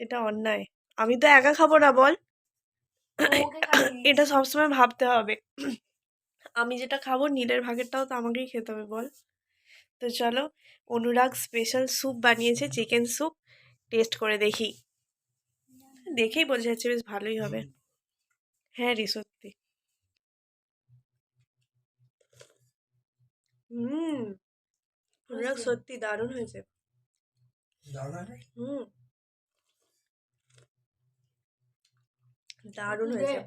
এটা অন্যায়। আমি তো একা খাব না বল। এটা সবসময় ভাবতে হবে। আমি যেটা খাব নীলের ভাগেরটাও তো আমাকেই খেতে হবে বল। তো চলো অনুরাগ স্পেশাল স্যুপ বানিয়েছে চিকেন স্যুপ টেস্ট করে দেখি। দেখেই বোঝা যাচ্ছে বেশ ভালোই হবে। হ্যাঁ রে সত্যি। হুম। অনুরাগ সত্যি দারুণ হয়েছে। দারুণ হয়েছে।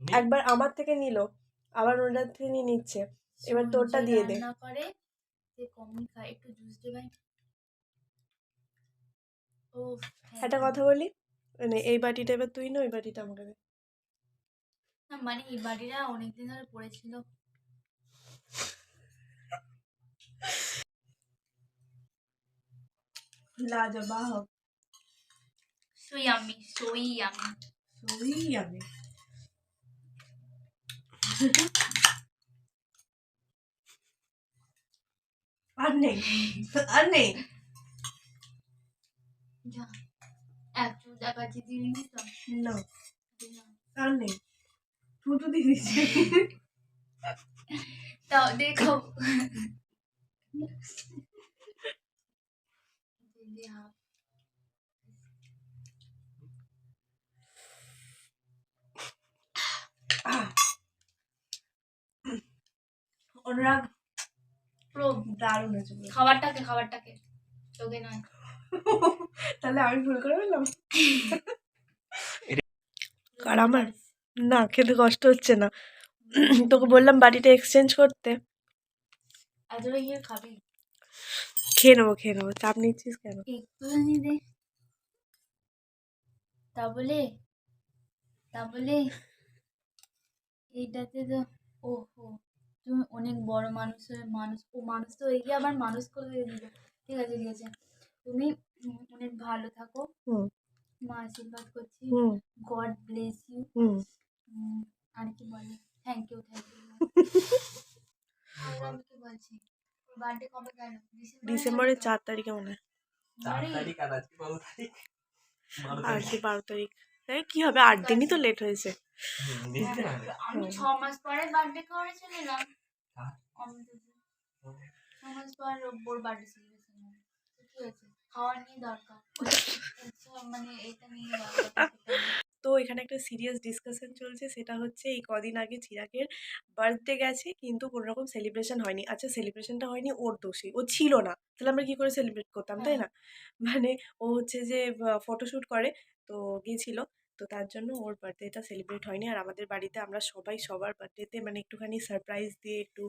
একবার আমার থেকে নিল আবার ওনার থেকে নিয়ে নিচ্ছে। এবার তোরটা দিয়ে দে। করে কমই খায় একটু জুস দে ভাই। ও একটা কথা বলি? মানে এই বাটিটা এবার তুই না ওই বাটিটা আমাকে দে। মানে এই বাড়িটা অনেকদিন ধরে পড়েছিল। লাজবাব সুই আমি সুই আমি সই আমি আর নেই আর নেই যা একটু দেখাচ্ছি দিবি নি তো না দে না। আর নেই ফুটো দিয়ে দিচ্ছি অনুরাগ পুরো দারুণ হয়েছে খাবারটাকে খাবারটাকে। তোকে নয়। তাহলে আমি ভুল করে ফেললাম? আর আমার না খেতে কষ্ট হচ্ছে না। তোকে বললাম বাড়িটা এক্সচেঞ্জ করতে। এত ইয়ে খাবি। খেয়ে নেব খেয়ে নেব। চাপ নিচ্ছিস কেন? তা বলে তা বলে এইটাতে তো ওহো তুমি অনেক বড় মানুষ হয়ে মানুষ। ও মানুষ তো হয়ে গিয়ে আবার মানুষ করে দিল ঠিক আছে ঠিক আছে। তুমি অনেক ভালো থাকো। হুম। মা আশীর্বাদ করছি। হুম। God bless you. হুম। আর কি বলে? থ্যাংক ইউ থ্যাংক ইউ আর আমি কি বলছি? ডিসেম্বরের চার তারিখে। মনে আর। বারো তারিখ। কি বারো তারিখ। এই কি হবে? আট দিনই তো লেট হয়েছে। আমি ছ মাস পরে বার্থডে হ্যাঁ। ছ মাস পর ওর বার্থডে সেলিব্রেশন কি হয়েছে? খাওয়ার নিয়ে দরকার। মানে এটা নিয়ে দরকার। তো এখানে একটা সিরিয়াস ডিসকাশন চলছে। সেটা হচ্ছে এই কদিন আগে চিরাগের বার্থডে গেছে কিন্তু কোনো রকম সেলিব্রেশন হয়নি। আচ্ছা সেলিব্রেশনটা হয়নি ওর দোষে ও ছিল না। তাহলে আমরা কী করে সেলিব্রেট করতাম তাই না? মানে ও হচ্ছে যে ফটোশ্যুট করে তো গিয়েছিল। তো তার জন্য ওর বার্থডেটা সেলিব্রেট হয়নি। আর আমাদের বাড়িতে আমরা সবাই সবার বার্থডেতে মানে একটুখানি সারপ্রাইজ দিয়ে একটু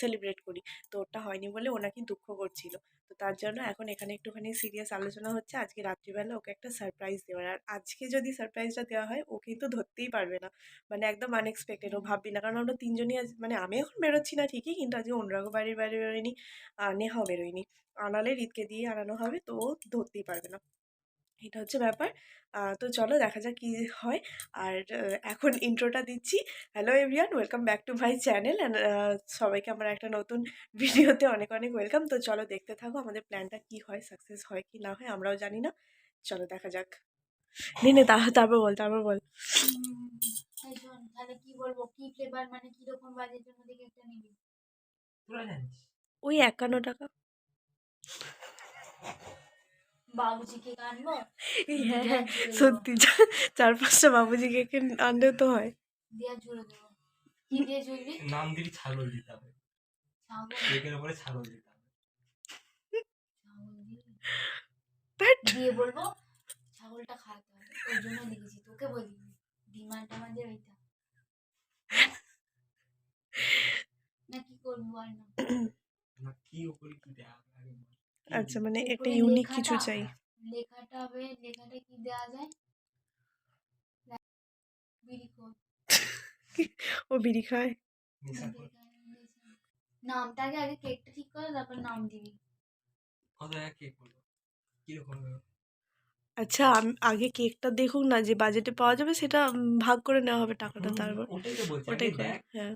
সেলিব্রেট করি। তো ওটা হয়নি বলে ও নাকি দুঃখ করছিল। তো তার জন্য এখন এখানে একটুখানি সিরিয়াস আলোচনা হচ্ছে। আজকে রাত্রিবেলা ওকে একটা সারপ্রাইজ দেওয়ার। আর আজকে যদি সারপ্রাইজটা দেওয়া হয়, ও কিন্তু ধরতেই পারবে না। মানে একদম আনএক্সপেক্টেড ও ভাববি না। কারণ আমরা তিনজনই আজ মানে আমি এখন বেরোচ্ছি না ঠিকই, কিন্তু আজকে অনুরাগ বাড়ির বাইরে বেরোয়নি নেহাও বেরোয়নি। আনালে রিতকে দিয়ে আনানো হবে, তো ও ধরতেই পারবে না। এটা হচ্ছে ব্যাপার। তো চলো দেখা যাক কী হয়। আর এখন ইন্ট্রোটা দিচ্ছি। Hello everyone welcome back to my channel and সবাইকে আমার একটা নতুন ভিডিওতে অনেক অনেক ওয়েলকাম তো চলো দেখতে থাকো আমাদের প্ল্যানটা কি হয় সাকসেস হয় কি না হয় আমরাও জানি না। চলো দেখা যাক। নে নে তা- তারপর বল তারপর বল। হুম, তাহলে কি বলব? কি ফ্লেভার মানে কি রকম নিবি। ওই একান্ন টাকা। বাবুজি কেক আনব হ্যাঁ হ্যাঁ সত্যি চার পাঁচটা বাবুজি কেকে আনলেও তো হয়। দিয়া জুড়ে দেবো। কি দিয়ে জুড়বি নাম দিবি ছাগল দিতে হবে। ছাগল? কেকের উপরে ছাগল দিতে হবে। দিয়ে? বলব ছাগলটা খাওয়াতে হবে। ওই জন্য লিখেছি তোকে বলি ডিমান্ড আমাদের ওইটা না কি করব বল না। কি উপরে কি। কি আচ্ছা মানে একটা ইউনিক কিছু চাই। লেখাটা হবে লেখাটা কি দেওয়া যায়? ও বিড়ি খায়। নামটাকে আগে কেকটা ঠিক করে তারপর নাম দিবি? আচ্ছা আগে কেকটা দেখুক না যে বাজেটে পাওয়া যাবে সেটা ভাগ করে নেওয়া হবে টাকাটা তারপর। ওটাই হ্যাঁ।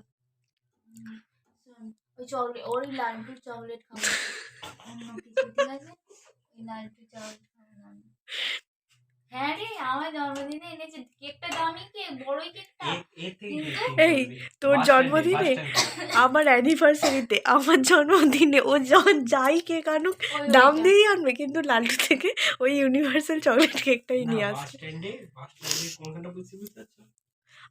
ওই চকলেট ওই চকলেট খাব। হ্যাঁ রে আমার জন্মদিনে এনেছে। কেকটা দামি কেক বড়ই কেকটা। এ- এর থেকে কিন্তু- বেশি এই, তোর জন্মদিনে? আমার অ্যানিভার্সারিতে আমার জন্মদিনে ও যখন যাই কেক আনুক দাম দিয়েই আনবে। কিন্তু লালটু থেকে ওই ইউনিভার্সাল চকলেট কেকটাই নিয়ে আসবে?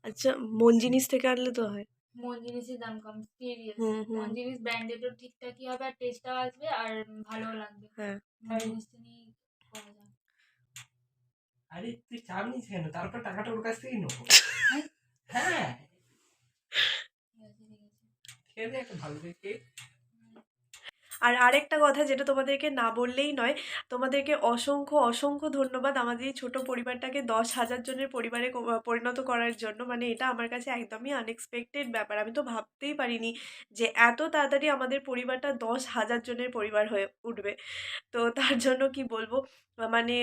আচ্ছা মন জিনিস থেকে আনলে তো হয়। মন জিনিসের দাম কম সিরিয়াস। মন জিনিস ব্র্যান্ডেডও ঠিকঠাকই হবে আর টেস্টটাও আসবে আর ভালোও লাগবে। হ্যাঁ। জিনিসটা নিয়ে করা যায়। আরে তুই চাপ নিস কেন? তারপর টাকাটা ওর কাছ থেকেই নেব। হ্যাঁ? হ্যাঁ আছে একটা ভালো দেখে আর আরেকটা কথা যেটা তোমাদেরকে না বললেই নয়, তোমাদেরকে অসংখ্য অসংখ্য ধন্যবাদ আমাদের এই ছোটো পরিবারটাকে দশ হাজার জনের পরিবারে পরিণত করার জন্য। মানে এটা আমার কাছে একদমই আনএক্সপেক্টেড ব্যাপার। আমি তো ভাবতেই পারিনি যে এত তাড়াতাড়ি আমাদের পরিবারটা দশ হাজার জনের পরিবার হয়ে উঠবে। তো তার জন্য কি বলব মানে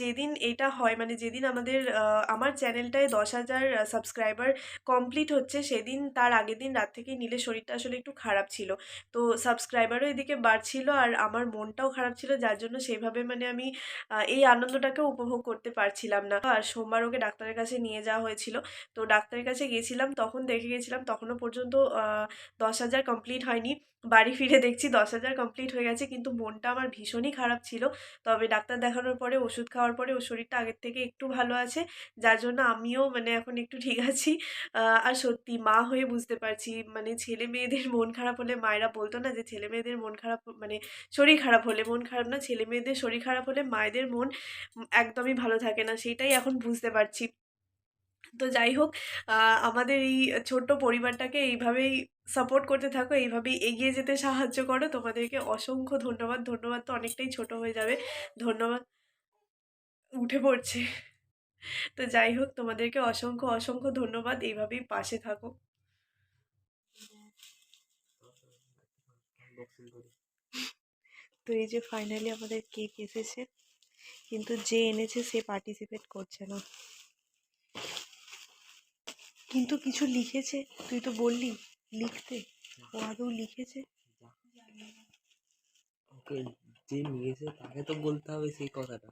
যেদিন এটা হয় মানে যেদিন আমাদের আমার চ্যানেলটায় দশ হাজার সাবস্ক্রাইবার কমপ্লিট হচ্ছে, সেদিন তার আগের দিন রাত থেকেই নীলের শরীরটা আসলে একটু খারাপ ছিল। তো সাবস্ক্রাইবারও এদিকে বাড়ছিল আর আমার মনটাও খারাপ ছিল, যার জন্য সেভাবে মানে আমি এই আনন্দটাকে উপভোগ করতে পারছিলাম না। আর সোমবার ওকে ডাক্তারের কাছে নিয়ে যাওয়া হয়েছিল। তো ডাক্তারের কাছে গেছিলাম, তখন দেখে গেছিলাম, তখনও পর্যন্ত দশ হাজার কমপ্লিট হয়নি। বাড়ি ফিরে দেখছি দশ হাজার কমপ্লিট হয়ে গেছে, কিন্তু মনটা আমার ভীষণই খারাপ ছিল। তবে ডাক্তার দেখানোর পরে, ওষুধ খাওয়ার পরে, ওর শরীরটা আগের থেকে একটু ভালো আছে, যার জন্য আমিও মানে এখন একটু ঠিক আছি। আর সত্যি মা হয়ে বুঝতে পারছি মানে ছেলে মেয়েদের মন খারাপ হলে মায়েরা বলতো না যে, ছেলে মেয়েদের মন খারাপ মানে শরীর খারাপ হলে মন খারাপ না, ছেলে মেয়েদের শরীর খারাপ হলে মায়েদের মন একদমই ভালো থাকে না সেটাই এখন বুঝতে পারছি। তো যাই হোক আমাদের এই ছোট্ট পরিবারটাকে এইভাবেই সাপোর্ট করতে থাকো, এইভাবেই এগিয়ে যেতে সাহায্য করো। তোমাদেরকে অসংখ্য ধন্যবাদ। ধন্যবাদ তো অনেকটাই ছোট হয়ে যাবে। ধন্যবাদ। উঠে পড়ছে। তো যাই হোক, তোমাদেরকে অসংখ্য অসংখ্য ধন্যবাদ। এইভাবেই পাশে থাকো। তো এই যে ফাইনালি আমাদের কেক এসেছে। কিন্তু যে এনেছে সে পার্টিসিপেট করছে না। কিন্তু কিছু লিখেছে। তুই তো বললি লিখতে। ও আদৌ লিখেছে। ওকে যে নিয়েছে তাকে তো বলতে হবে সেই কথাটা।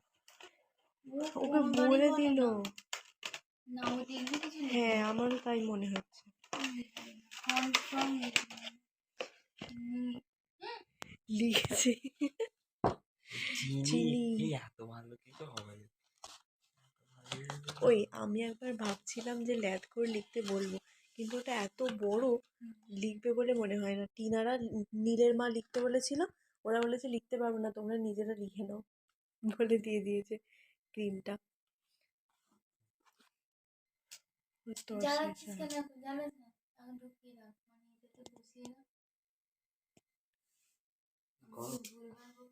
ওকে বলে দিল। না। না ও দেখবি কিছু হ্যাঁ আমারও তাই মনে হচ্ছে। লিখেছে। চিনি। চিনি। এত ভালো কিছু হবে না। ওই আমি একবার ভাবছিলাম যে ল্যাদ করে লিখতে বলব কিন্তু ওটা এত বড় লিখবে বলে মনে হয় না। টিনারা নীলের মা লিখতে বলেছিল ওরা বলেছে লিখতে পারব না তোমরা নিজেরা লিখে নাও বলে দিয়ে দিয়েছে ক্রিমটা। হয়। মানে।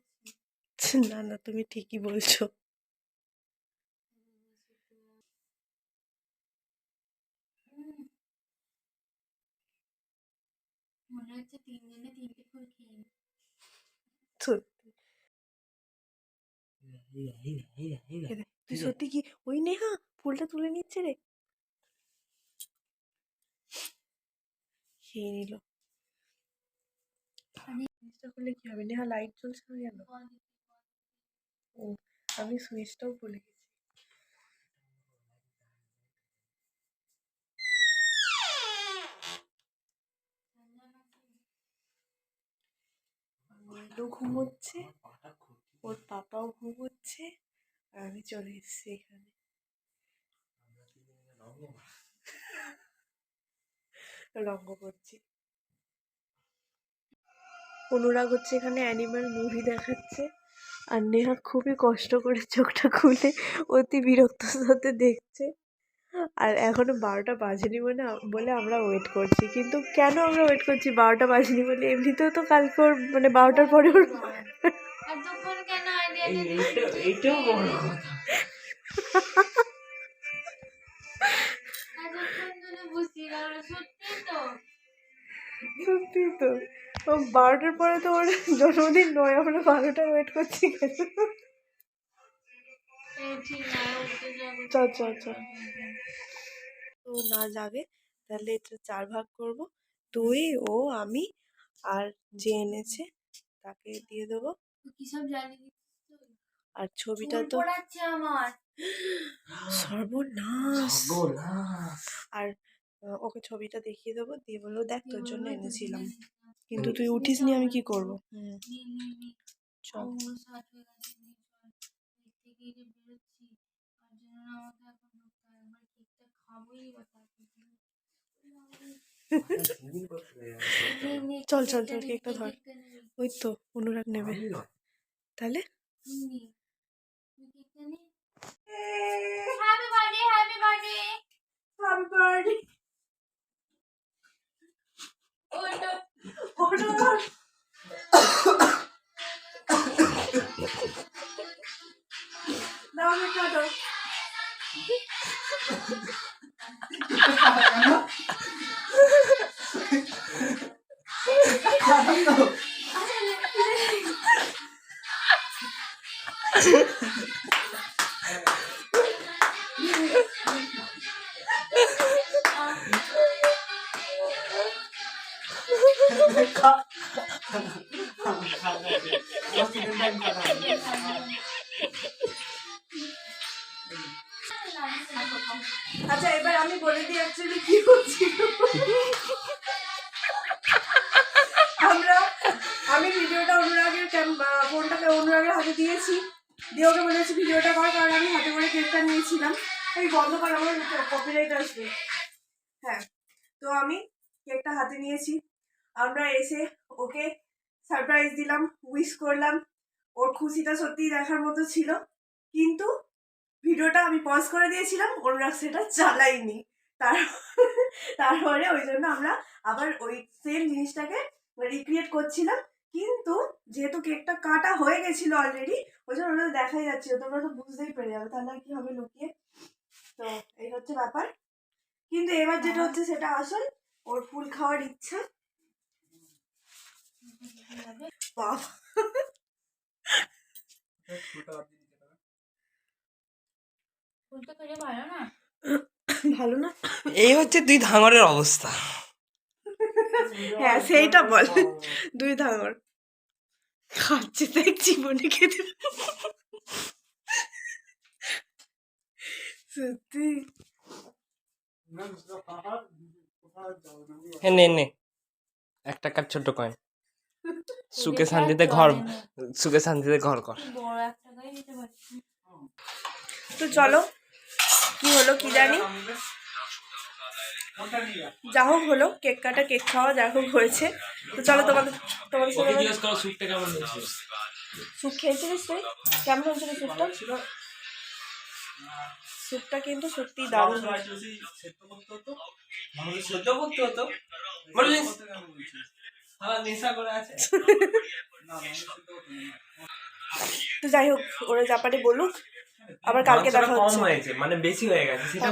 না না তুমি ঠিকই বলছো। মনে হচ্ছে তিন দিনে তিনটে ফুল খেয়ে নি। তুই সত্যি কি ওই নেহা ফুলটা তুলে নিচ্ছে রে? খেয়ে নিল। আমি- করলে কি হবে? নেহা লাইট জ্বলছে না কেন? ও আমি সুইচটাও ভুলে গেছি। নীলও ঘুমোচ্ছে, ওর পাপাও ঘুমোচ্ছে, আর আমি চলে এসেছি এখানে। রঙ্গ করছি অনুরাগ হচ্ছে এখানে অ্যানিমাল মুভি দেখাচ্ছে, আর নেহা খুবই কষ্ট করে চোখটা খুলে অতি বিরক্ত সাথে দেখছে। আর এখনও বারোটা বাজেনি বলে বলে আমরা ওয়েট করছি। কিন্তু কেন আমরা ওয়েট করছি? বারোটা বাজেনি বলে এমনিতেও তো কালকে ওর মানে বারোটার পরে ওর সত্যি তো? ও বারোটার পরে তো ওর জন্মদিন নয় আমরা বারোটা ওয়েট করছি কেন? এই ঠিক না যাবে তো না জাগে তাহলে এটা চার ভাগ করব। তুই ও আমি আর যে এনেছে তাকে দিয়ে দেবো? আর ছবিটা তো সর্বনাশ। আর ওকে ছবিটা দেখিয়ে দেবো দিয়ে বলল দেখ তোর জন্য এনেছিলাম। কিন্তু তুই উঠিস নি আমি কি করব। চল। চল, চল, চল, কেকটা ধর। ওই তো অনুরাগ নেবে। তাহলে তুই নে। তুই কেকটা নে। Happy birthday, happy birthday. ওটা আচ্ছা এবার আমি বলে দিই অ্যাকচুয়ালি কি হচ্ছিল। আমরা, আমি ভিডিওটা অনুরাগের ফোনটাকে অনুরাগের হাতে দিয়েছি। দিয়ে ওকে বলেছি ভিডিওটা কর, কারণ আমি হাতে করে কেকটা নিয়েছিলাম। এই বন্ধ কর, আমার কপিরাইট আসবে। হ্যাঁ তো আমি কেকটা হাতে নিয়েছি। আমরা এসে ওকে সারপ্রাইজ দিলাম উইশ করলাম। ওর খুশিটা সত্যিই দেখার মতো ছিল। কিন্তু ভিডিওটা আমি পজ করে দিয়েছিলাম, অনুরাগ সেটা চালাইনি তার তারপরে ওই জন্য আমরা আবার ওই সেম জিনিসটাকে রিক্রিয়েট করছিলাম। কিন্তু যেহেতু কেকটা কাটা হয়ে গেছিল অলরেডি ওই জন্য ওটা দেখাই যাচ্ছিল। তোমরা তো বুঝতেই পেরে যাবে তাহলে কি হবে লুকিয়ে। তো এই হচ্ছে ব্যাপার। কিন্তু এবার যেটা হচ্ছে সেটা আসল, ওর ফুল খাওয়ার ইচ্ছা। বাবা ভালো না? ভালো না। এই হচ্ছে দুই ধাঙরের অবস্থা। হ্যাঁ সেইটা বল। দুই ধাঙর। খাচ্ছে দেখ জীবনে খেতে সত্যি। হ্যাঁ নে নে। এক টাকার ছোট কয়েন সুখে শান্তিতে ঘর সুখে শান্তিতে ঘর কর। তো চলো। কি হলো কি জানি? যা হোক হলো কেক কাটা কেক খাওয়া যা হোক হয়েছে। তো চলো তোমাদের তোমাদের সাথে স্যুপ খেয়েছিলিস তুই? কেমন হয়েছিল স্যুপটা? স্যুপটা কিন্তু সত্যি দারুণ করতে হতো তো যাই হোক ওরা জাপানে বলুক। আবার কালকে দেখা হচ্ছে। মানে বেশি হয়ে গেছে সেটা